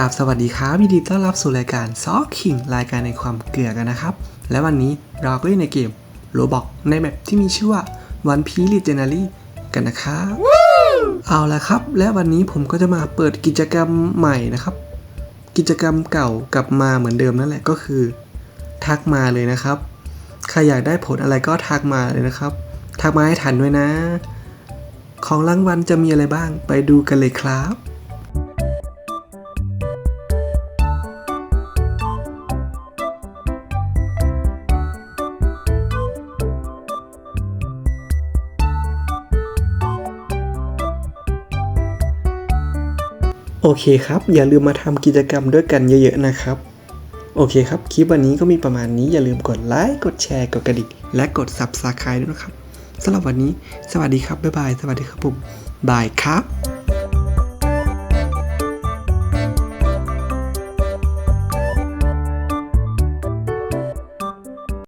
กราบสวัสดีครับยินดีต้อนรับสู่รายการซอคิงรายการในความเกลือกันนะครับ และวันนี้เราก็อยู่ในเกมโรบอกในแมปที่มีชื่อว่า One Piece Legendary กันนะครับเอาละครับ และวันนี้ผมก็จะมาเปิดกิจกรรมใหม่นะครับ กิจกรรมเก่ากลับมาเหมือนเดิมนั่นแหละก็คือ ทักมาเลยนะครับใครอยากได้ผลอะไรก็ทักมาเลยนะครับ ทักมาให้ทันด้วยนะ ของรางวัลจะมีอะไรบ้างไปดูกันเลยครับ โอเคครับ อย่าลืมมาทำกิจกรรมด้วยกันเยอะๆนะครับ โอเคครับ คลิปวันนี้ก็มีประมาณนี้อย่าลืมกดไลค์ กดแชร์ กดกระดิ่ง และกด Subscribe ด้วยนะครับสำหรับวันนี้ สวัสดีครับ บ๊ายบาย สวัสดีครับผมบายครับ